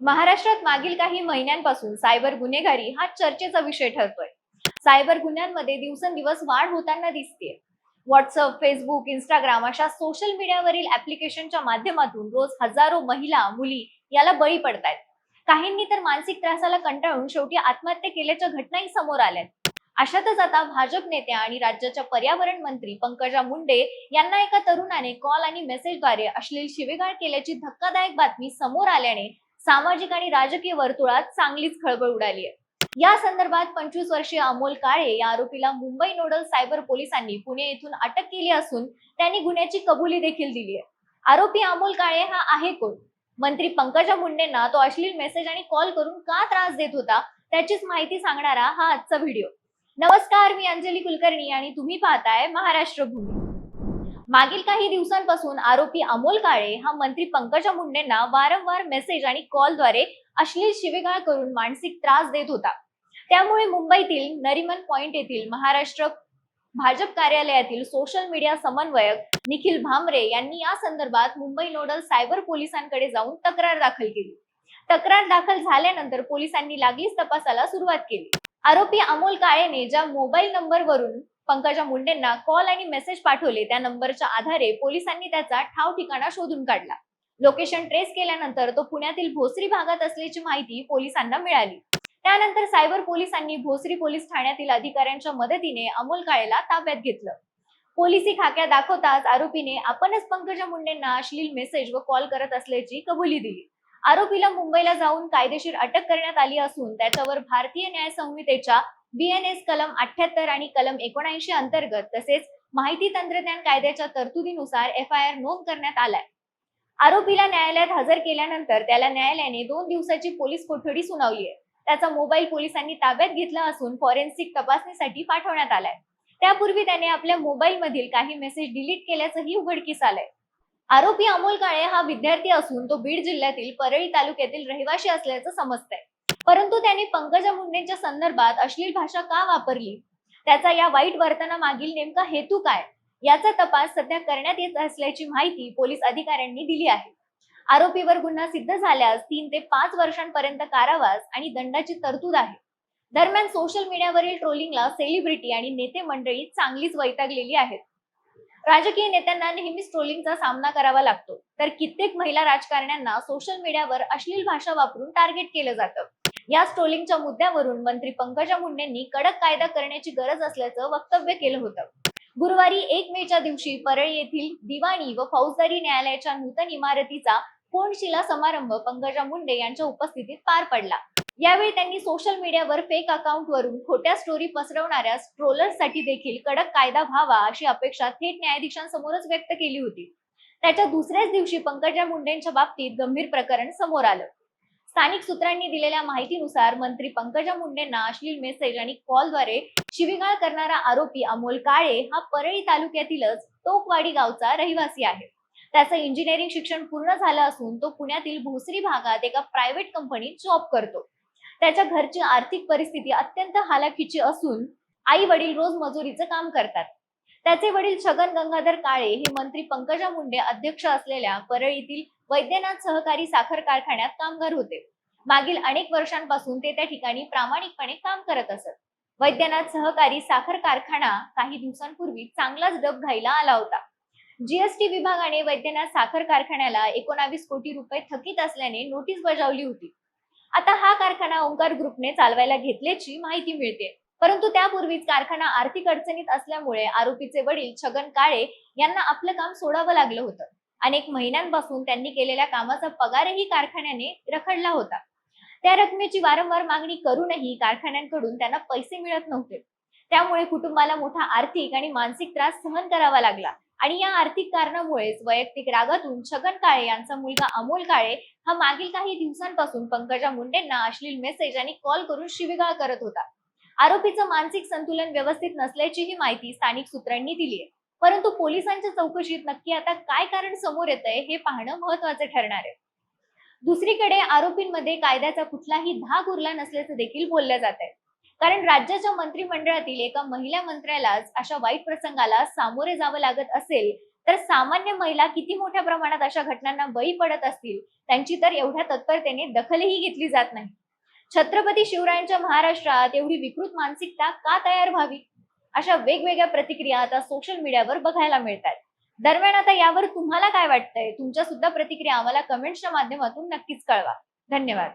महाराष्ट्रात मागील काही महिन्यांपासून सायबर गुन्हेगारी हा चर्चेचा विषय ठरतोय. सायबर गुन्ह्यांमध्ये दिवसेंदिवस वाढ होताना दिसते व्हॉट्सअप फेसबुक इंस्टाग्राम अशा सोशल मीडियावरील ऍप्लिकेशनच्या माध्यमातून रोज हजारो महिला मुली याला बळी पडतायत. काहींनी तर मानसिक त्रासाला कंटाळून शेवटी आत्महत्या केल्याच्या घटनाही समोर आल्यात. अशातच आता भाजप नेत्या आणि राज्याच्या पर्यावरण मंत्री पंकजा मुंडे यांना एका तरुणाने कॉल आणि मेसेजद्वारे अश्लील शिवेगाळ केल्याची धक्कादायक बातमी समोर आल्याने सामाजिक आणि राजकीय वर्तुळात चांगलीच खळबळ उडाली आहे. या संदर्भात पंचवीस वर्षीय अमोल काळे या आरोपीला मुंबई नोडल सायबर पोलिसांनी पुणे येथून अटक केली असून त्यांनी गुन्ह्याची कबुली देखील दिली आहे. आरोपी अमोल काळे हा आहे कोण? मंत्री पंकजा मुंडेंना तो अश्लील मेसेज आणि कॉल करून का त्रास देत होता त्याचीच माहिती सांगणारा हा आजचा व्हिडिओ. नमस्कार मी अंजली कुलकर्णी आणि तुम्ही पाहताय महाराष्ट्र भूमी. मागील काही दिवसांपासून आरोपी अमोल काळे हा मंत्री पंकजा मुंडेंना वारंवार मेसेज आणि कॉलद्वारे अश्लील शिवेगाळ करून मानसिक त्रास देत होता. त्यामुळे मुंबईतील नरिमन पॉइंट येथील महाराष्ट्र भाजप कार्यालयातील सोशल मीडिया समन्वयक निखिल भामरे यांनी या संदर्भात मुंबई नोडल सायबर पोलिसांकडे जाऊन तक्रार दाखल केली. तक्रार दाखल झाल्यानंतर पोलिसांनी लागलीच तपासाला सुरुवात केली. आरोपी अमोल काळेने ज्या मोबाईल नंबरवरून पंकजा मुंडेंना कॉल आणि मेसेज पाठवले. त्या नंबरच्या आधारे पोलिसांनी त्याचा ठाव ठिकाणा शोधून काढला. लोकेशन ट्रेस केल्यानंतर तो पुण्यातील भोसरी भागात असल्याची माहिती पोलिसांना मिळाली. त्यानंतर सायबर पोलिसांनी भोसरी पोलीस ठाण्यातील अधिकाऱ्यांच्या मदतीने अमोल काळेला ताब्यात घेतलं. पोलिसी खाक्या दाखवताच आरोपीने आपणच पंकजा मुंडेंना अश्लील मेसेज व कॉल करत असल्याची कबुली दिली. आरोपीला मुंबईला जाऊन कायदेशीर अटक करण्यात आली असून त्याच्यावर भारतीय न्याय संहितेच्या बीएनएस कलम अठ्याहत्तर आणि कलम एकोणऐंशी अंतर्गत तसेच माहिती तंत्रज्ञान कायद्याच्या तरतुदीनुसार एफ आय आर नोंद करण्यात आलाय. आरोपीला न्यायालयात हजर केल्यानंतर त्याला न्यायालयाने दोन दिवसाची पोलीस कोठडी सुनावली आहे त्याचा मोबाईल पोलिसांनी ताब्यात घेतला असून फॉरेन्सिक तपासणीसाठी पाठवण्यात आलाय. त्यापूर्वी त्याने आपल्या मोबाईल मधील काही मेसेज डिलीट केल्याचंही उघडकीस आलंय. आरोपी अमोल काळे हा विद्यार्थी असून तो बीड जिल्ह्यातील परळी तालुक्यातील रहिवाशी असल्याचं समजतंय. परंतु त्याने पंकजा मुंडेंच्या संदर्भात अश्लील भाषा का वापरली? त्याचा या वाईट वर्तनामागील नेमका हेतू काय? याचा तपास सध्या करण्यात येत असल्याची माहिती पोलीस अधिकाऱ्यांनी दिली आहे. आरोपीवर गुन्हा सिद्ध झाल्यास तीन ते पाच वर्षांपर्यंत कारावास आणि दंडाची तरतूद आहे. दरम्यान सोशल मीडियावरील ट्रोलिंगला सेलिब्रिटी आणि नेते मंडळी चांगलीच वैतागलेली आहेत. राजकीय नेत्यांना नेहमीच ट्रोलिंगचा सामना करावा लागतो. तर कित्येक महिला राजकारण्यांना सोशल मीडियावर अश्लील भाषा वापरून टार्गेट केलं जातं. या ट्रोलिंगच्या मुद्द्यावरून मंत्री पंकजा मुंडेंनी कडक कायदा करण्याची गरज असल्याचं वक्तव्य केलं होतं. गुरुवारी एक मेच्या दिवशी परळी येथील दिवाणी व फौजदारी न्यायालयाच्या नूतन इमारतीचा कोणशिला समारंभ पंकजा मुंडे यांच्या उपस्थितीत पार पडला. यावेळी त्यांनी सोशल मीडियावर फेक अकाउंट वरून खोट्या स्टोरी पसरवणाऱ्या ट्रोलर्ससाठी देखील कडक कायदा व्हावा अशी अपेक्षा थेट न्यायाधीशांसमोरच व्यक्त केली होती. त्याच्या दुसऱ्याच दिवशी पंकजा मुंडेंच्या बाबतीत गंभीर प्रकरण समोर आलं. स्थानिक सूत्रांनी दिलेल्या माहितीनुसार मंत्री पंकजा मुंडेंना अश्लील मेसेज आणि कॉलद्वारे शिविगाळ करणारा आरोपी अमोल काळे हा परळी तालुक्यातीलच टोकवाडी गावचा रहिवासी आहे. त्याचं इंजिनिअरिंग शिक्षण पूर्ण झालं असून तो पुण्यातील भोसरी भागात एका प्रायव्हेट कंपनीत जॉब करतो. त्याच्या घरची आर्थिक परिस्थिती अत्यंत हालाखीची असून आई वडील रोज मजुरीचं काम करतात. त्याचे वडील छगन गंगाधर काळे हे मंत्री पंकजा मुंडे अध्यक्ष असलेल्या परळीतील वैद्यनाथ सहकारी साखर कारखान्यात कामगार होते. मागील अनेक वर्षांपासून ते त्या ठिकाणी प्रामाणिकपणे काम करत असत. वैद्यनाथ सहकारी साखर कारखाना काही दिवसांपूर्वी चांगलाच डब घायला आला होता. जीएसटी विभागाने वैद्यनाथ साखर कारखान्याला एकोणावीस कोटी रुपये थकीत असल्याने नोटीस बजावली होती. आता हा कारखाना ओंकार ग्रुपने चालवायला घेतल्याची माहिती मिळते. परंतु त्यापूर्वीच कारखाना आर्थिक अडचणीत असल्यामुळे आरोपीचे वडील छगन काळे यांना आपलं काम सोडावं लागलं होतं. अनेक महिन्यांपासून त्यांनी केलेल्या कामाचा पगारही कारखान्याने रखडला होता. त्या रकमेची वारंवार मागणी करूनही कारखान्यांकडून त्यांना पैसे मिळत नव्हते. त्यामुळे कुटुंबाला मोठा आर्थिक आणि मानसिक त्रास सहन करावा लागला. आणि या आर्थिक कारणामुळेच वैयक्तिक रागातून छगन काळे यांचा मुलगा अमोल काळे हा मागील काही दिवसांपासून पंकजा मुंडेंना अश्लील मेसेज आणि कॉल करून शिवीगाळ करत होता. आरोपीचं मानसिक संतुलन व्यवस्थित नसल्याचीही माहिती स्थानिक सूत्रांनी दिली आहे परंतु पोलिसांच्या चौकशीत नक्की आता काय कारण समोर येत आहे हे पाहणं महत्वाचं ठरणार आहे. दुसरीकडे आरोपींमध्ये कायद्याचा कुठलाही धाक उरला नसल्याचं देखील बोललं जात आहे कारण राज्याच्या मंत्रिमंडळातील एका महिला मंत्र्यालाच अशा वाईट प्रसंगाला सामोरे जावं लागत असेल तर सामान्य महिला किती मोठ्या प्रमाणात अशा घटनांना बळी पडत असतील त्यांची तर एवढ्या तत्परतेने दखलही घेतली जात नाही. छत्रपती शिवरायांच्या महाराष्ट्रात एवढी विकृत मानसिकता का तयार व्हावी? अशा वेगवेगळ्या प्रतिक्रिया आता सोशल मीडियावर बघायला मिळतात. दरम्यान आता यावर तुम्हाला काय वाटतंय? तुमच्या सुद्धा प्रतिक्रिया आम्हाला कमेंट्सच्या माध्यमातून नक्कीच कळवा. धन्यवाद.